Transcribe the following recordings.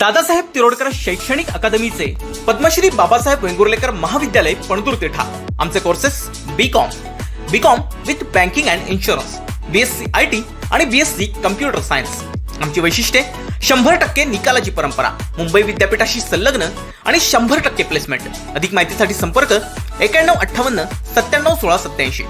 दादासाहेब तिरोडकर शैक्षणिक अकादमीचे पद्मश्री बाबासाहेब वेंगुर्लेकर महाविद्यालय पणदूर तेठा. आमचे courses B com B com with banking and insurance BSc I T आणि बीएससी कम्प्युटर सायन्स आमची वैशिष्ट्ये शंभर टक्के निकालाची परंपरा मुंबई विद्यापीठाशी संलग्न आणि शंभर टक्के प्लेसमेंट अधिक माहितीसाठी संपर्क एक्याण्णव अठ्ठावन्न सत्त्याण्णव सोळा सत्याऐंशी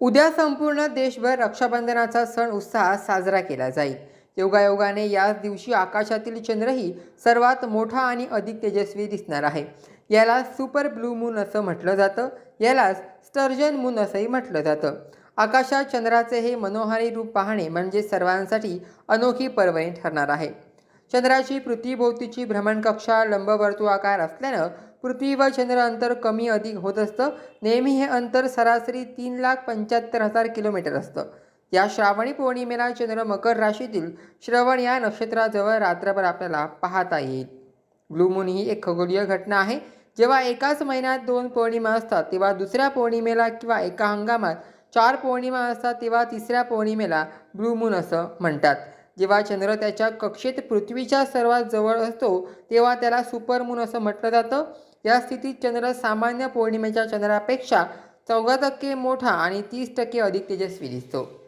उद्या संपूर्ण देशभर रक्षाबंधनाचा सण उत्साहात साजरा केला जाईल. योगायोगाने याच दिवशी आकाशातील चंद्रही सर्वात मोठा आणि अधिक तेजस्वी दिसणार आहे. याला सुपर ब्लू मून असं म्हटलं जातं. यालाच स्टर्जन मून असंही म्हटलं जातं. आकाशात चंद्राचे हे मनोहारी रूप पाहणे म्हणजे सर्वांसाठी अनोखी पर्वणी ठरणार आहे. चंद्राची पृथ्वीभोवतीची भ्रमणकक्षा लंबवर्तुळाकार असल्यानं पृथ्वी व चंद्र अंतर कमी अधिक होत असतं. नेहमी हे अंतर सरासरी तीन लाख पंच्याहत्तर हजार किलोमीटर असतं. या श्रावणी पौर्णिमेला चंद्र मकर राशीतील श्रवण या नक्षत्राजवळ रात्रभर आपल्याला पाहता येईल. ब्लू मून ही एक खगोलीय घटना आहे. जेव्हा एकाच महिन्यात दोन पौर्णिमा असतात तेव्हा दुसऱ्या पौर्णिमेला किंवा एका हंगामात चार पौर्णिमा असतात तेव्हा तिसऱ्या पौर्णिमेला ब्लू मून असं म्हणतात. जेव्हा चंद्र त्याच्या कक्षेत पृथ्वीच्या सर्वात जवळ असतो तेव्हा त्याला सुपरमून असं म्हटलं जातं. या स्थितीत चंद्र सामान्य पौर्णिमेच्या चंद्रापेक्षा चौदा टक्के मोठा आणि तीस टक्के अधिक तेजस्वी दिसतो.